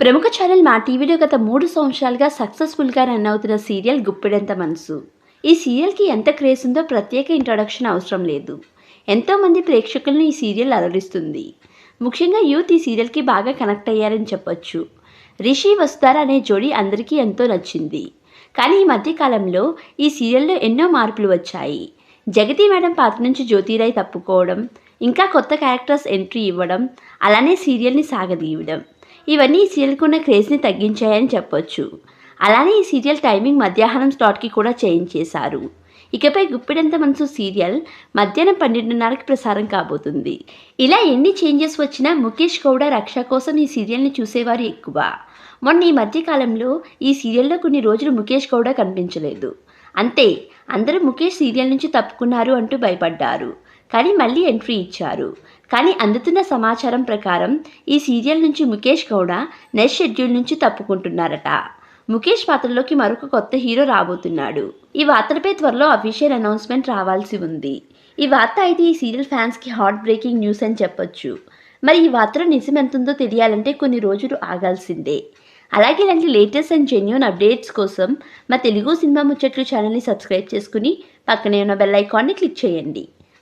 ప్రముఖ ఛానల్ మా టీవీలో గత మూడు సంవత్సరాలుగా సక్సెస్ఫుల్గా రన్ అవుతున్న సీరియల్ గుప్పెడంత మనసు. ఈ సీరియల్కి ఎంత క్రేజ్ ఉందో ప్రత్యేక ఇంట్రొడక్షన్ అవసరం లేదు. ఎంతోమంది ప్రేక్షకులను ఈ సీరియల్ అలరిస్తుంది. ముఖ్యంగా యూత్ ఈ సీరియల్కి బాగా కనెక్ట్ అయ్యారని చెప్పొచ్చు. రిషి వస్తారా అనే జోడీ అందరికీ ఎంతో నచ్చింది. కానీ ఈ మధ్యకాలంలో ఈ సీరియల్లో ఎన్నో మార్పులు వచ్చాయి. జగతి మేడం పాత్ర నుంచి జ్యోతిరాయ్ తప్పుకోవడం ఇంకా కొత్త క్యారెక్టర్స్ ఎంట్రీ ఇవ్వడం అలానే సీరియల్ని సాగదీయడం. ఇవన్నీ ఈ సీరియల్కి ఉన్న క్రేజ్ని తగ్గించాయని చెప్పొచ్చు. అలానే ఈ సీరియల్ టైమింగ్ మధ్యాహ్నం స్లాట్కి కూడా చేంజ్ చేశారు ఇకపై గుప్పెడంత మనసు సీరియల్ మధ్యాహ్నం పన్నెండున్నరకి ప్రసారం కాబోతుంది. ఇలా ఎన్ని చేంజెస్ వచ్చినా ముఖేష్ గౌడ రక్ష కోసం ఈ సీరియల్ని చూసేవారు ఎక్కువ. మొన్న ఈ మధ్యకాలంలో ఈ సీరియల్లో కొన్ని రోజులు ముఖేష్ గౌడ కనిపించలేదు. అంతే అందరూ ముఖేష్ సీరియల్ నుంచి తప్పుకున్నారు అంటూ భయపడ్డారు. కానీ మళ్ళీ ఎంట్రీ ఇచ్చారు. కానీ అందుతున్న సమాచారం ప్రకారం ఈ సీరియల్ నుంచి ముఖేష్ గౌడ నెక్స్ట్ షెడ్యూల్ నుంచి తప్పుకుంటున్నారట. ముఖేష్ పాత్రలోకి మరొక కొత్త హీరో రాబోతున్నాడు. ఈ వార్తలపై త్వరలో అఫీషియల్ అనౌన్స్మెంట్ రావాల్సి ఉంది. ఈ వార్త అయితే ఈ సీరియల్ ఫ్యాన్స్కి హాట్ బ్రేకింగ్ న్యూస్ అని చెప్పొచ్చు. మరి ఈ వార్తలో నిజం ఎంతుందో తెలియాలంటే కొన్ని రోజులు ఆగాల్సిందే. అలాగే ఇలాంటి లేటెస్ట్ అండ్ జెన్యున్ అప్డేట్స్ కోసం మా తెలుగు సినిమా ముచ్చట్లు ఛానల్ని సబ్స్క్రైబ్ చేసుకుని పక్కనే ఉన్న బెల్ ఐకాన్ని క్లిక్ చేయండి.